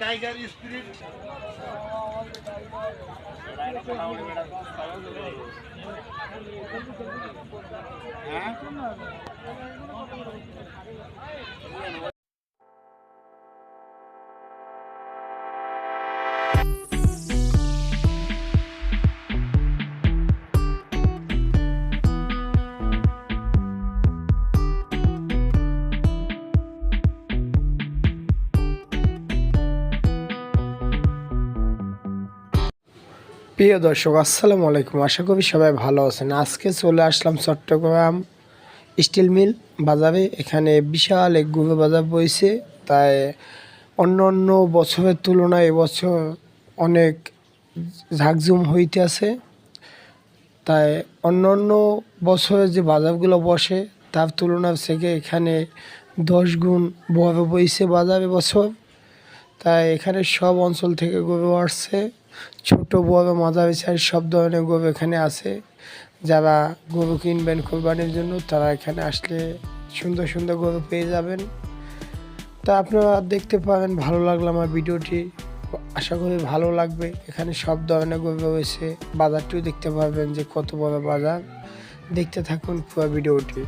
Tiger spirit হ্যাঁ? প্রিয় দর্শক, আসসালামু আলাইকুম। আশা করি সবাই ভালো আছেন। আজকে চলে আসলাম চট্টগ্রাম স্টিল মিল বাজারে। এখানে বিশাল এক গরু বাজার বইছে। তাই অন্য অন্য বছরের তুলনায় এবছর অনেক ঝাঁকঝুম হইতে আছে তাই অন্য অন্য বছরের যে বাজারগুলো বসে, তার তুলনা থেকে এখানে দশ গুণ বড় বইছে বাজার এবছর তাই এখানে সব অঞ্চল থেকে গরু আসছে। ছোট, বড় মাঝারি সাইজ সব ধরনের গরু এখানে আছে। যারা গরু কিনবেন কোরবানির জন্য, তারা এখানে আসলে সুন্দর সুন্দর গরু পেয়ে যাবেন। তা আপনারা দেখতে পারেন ভালো লাগল আমার ভিডিওটি। আশা করি ভালো লাগবে। এখানে সব ধরনের গরু রয়েছে। বাজারটিও দেখতে পারবেন যে কত বড় বাজার। দেখতে থাকুন পুরো ভিডিওটি।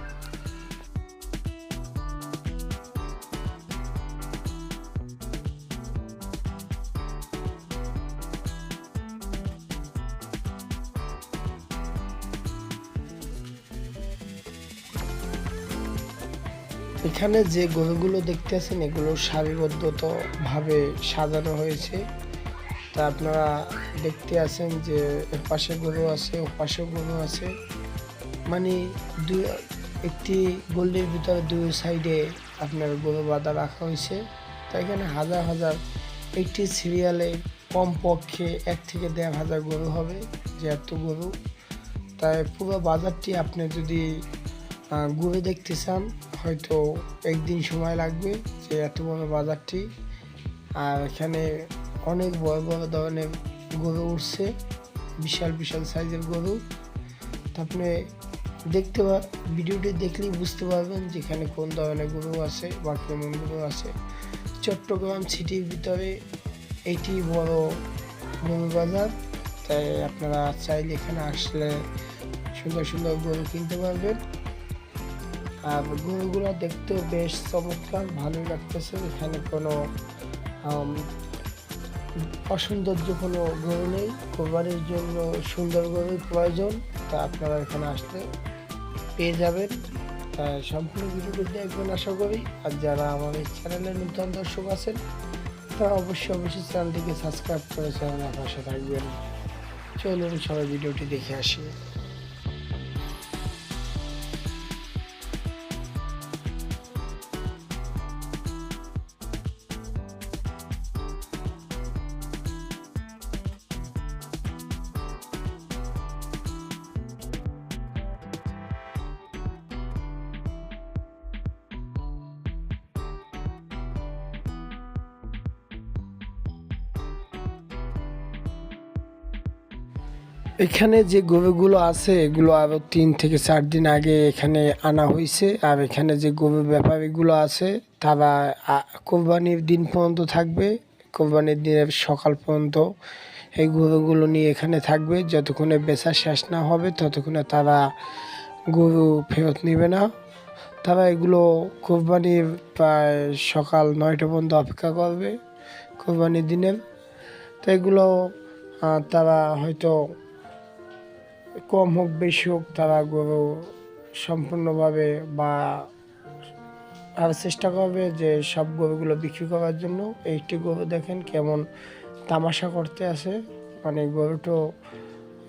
এখানে যে গরুগুলো দেখতে আছেন, এগুলো সারিবদ্ধভাবে সাজানো হয়েছে। তা আপনারা দেখতে আছেন যে পাশে গরু আছে ও পাশে গরু আছে। মানে দুই, একটি গল্লির ভিতরে দুই সাইডে আপনার গরু বাঁধা রাখা হয়েছে। তাই এখানে হাজার হাজার, একটি সিরিয়ালে কমপক্ষে এক থেকে দেড় হাজার গরু হবে, যে এত গরু। তাই পুরো বাজারটি আপনি যদি ঘুরে দেখতে চান হয়তো একদিন সময় লাগবে যে এত বড় বাজারটি। আর এখানে অনেক বড় বড় ধরনের গরু উঠছে। বিশাল বিশাল সাইজের গরু। আপনি দেখতে ভিডিওটি দেখলেই বুঝতে পারবেন যেখানে কোন ধরনের গরু আছে বা কেমন গরু আছে। চট্টগ্রাম সিটির ভিতরে এটি বড় গরু বাজার। তাই আপনারা চাইলে এখানে আসলে সুন্দর সুন্দর গরু কিনতে পারবেন। আর গরুগুলো দেখতেও বেশ চমৎকার, ভালোই লাগতেছে। এখানে কোনো অসৌন্দর্য কোনো গরু নেই। কোরবানির জন্য সুন্দর গরুর প্রয়োজন, তা আপনারা এখানে আসতে পেয়ে যাবেন। সম্পূর্ণ ভিডিওটি দেখবেন আশা করি। আর যারা আমাদের চ্যানেলের নতুন দর্শক আছেন, তারা অবশ্যই অবশ্যই চ্যানেলটিকে সাবস্ক্রাইব করে চ্যানেলের পাশে থাকবেন। চলুন সবাই ভিডিওটি দেখে আসি। এখানে যে গরুগুলো আছে, এগুলো আরও তিন থেকে চার দিন আগে এখানে আনা হয়েছে আর এখানে যে গরু ব্যাপারীগুলো আছে, তারা কোরবানির দিন পর্যন্ত থাকবে। কোরবানির দিনের সকাল পর্যন্ত এই গরুগুলো নিয়ে এখানে থাকবে। যতক্ষণে বেচা শেষ না হবে, ততক্ষণে তারা গরু ফেরত নেবে না। তারা এগুলো কোরবানির প্রায় সকাল নয়টা পর্যন্ত অপেক্ষা করবে, কোরবানির দিনের। তো এগুলো তারা হয়তো কম হোক, বেশি হোক, তারা গরু সম্পূর্ণভাবে বা আর চেষ্টা করবে যে সব গরুগুলো বিক্রি করার জন্য। একটি গরু দেখেন কেমন তামাশা করতে আছে। মানে গরুটো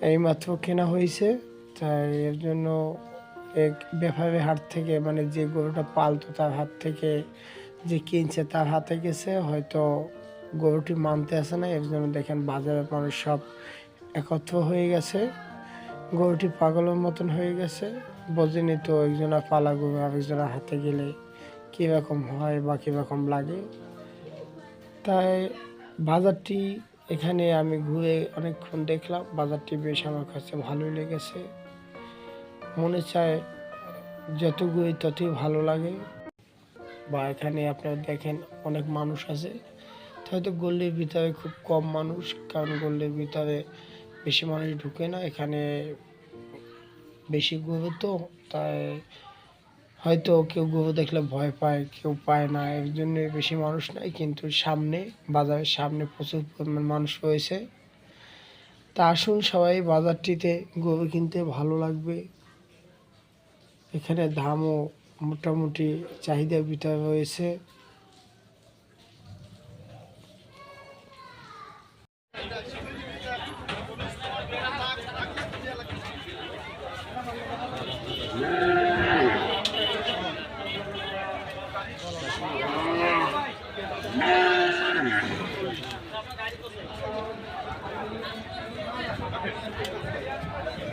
এইমাত্র কেনা হয়েছে। তাই এর জন্য এক ব্যাপারীর হাত থেকে মানে যে গরুটা পালতো তার হাত থেকে, যে কিনছে তার হাতে গেছে। হয়তো গরুটি মানতে আসে না। এর জন্য দেখেন বাজারের মানুষ সব একত্র হয়ে গেছে। গরুটি পাগলের মতন হয়ে গেছে। বোঝেনি তো একজনা পালা গরু আরেকজনের হাতে গেলে কীরকম হয় বা কীরকম লাগে। তাই বাজারটি এখানে আমি ঘুরে অনেকক্ষণ দেখলাম। বাজারটি বেশ আমার কাছে ভালোই লেগেছে। মনে চায় যত ঘুরি ততই ভালো লাগে। বা এখানে আপনারা দেখেন অনেক মানুষ আছে। হয়তো গল্লির ভিতরে খুব কম মানুষ, কারণ গল্লির ভিতরে বেশি মানুষ ঢুকে না, এখানে বেশি গরু তো, তাই হয়তো কেউ গরু দেখলে ভয় পায়, কেউ পায় না, এর জন্য বেশি মানুষ নাই, কিন্তু সামনে, বাজারের সামনে প্রচুর পরিমাণ মানুষ রয়েছে। তা আসুন সবাই বাজারটিতে গরু কিনতে ভালো লাগবে। এখানে দামও মোটামুটি চাহিদা ভিতরে রয়েছে।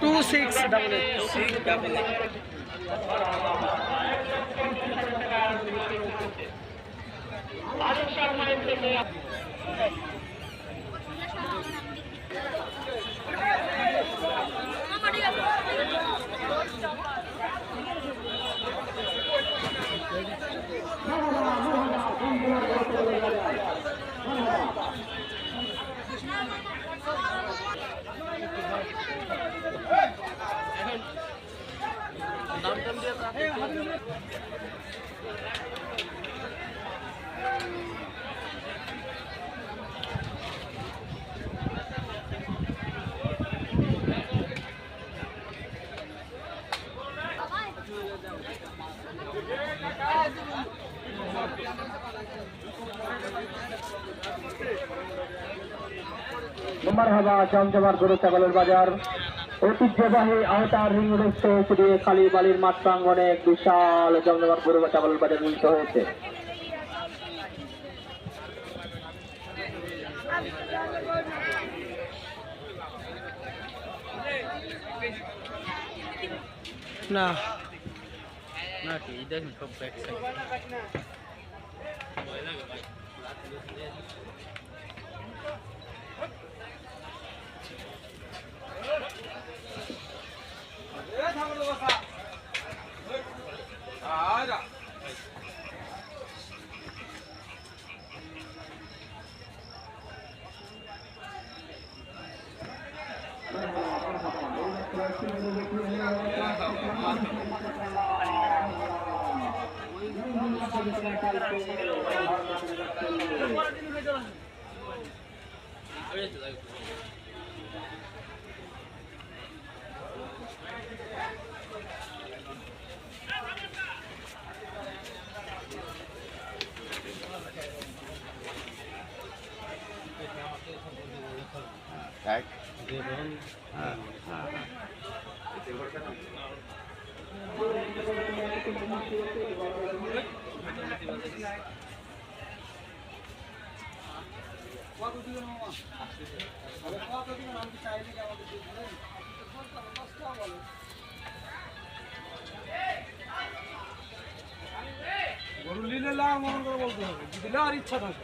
টু সিক্স ডাবল জমজমার গরু ছাগলের বাজার। ঐতিহ্যবাহী আহতার রিং রোড থেকে খালি বালির মাঠ প্রাঙ্গনে বিশাল জমজমার গরু ছাগলের বাজার মিলিত হয়েছে। না। না কি? দেখুন সব ব্যাক সাইড あ。りがとうございます。গরু নিলে লাভ মনে করে বলতে হবে। দিলে আর ইচ্ছা থাকে।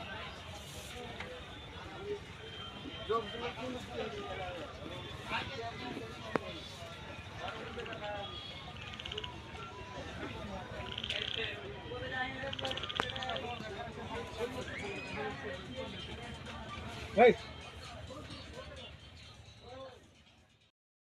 তাও ওই হবে ভাই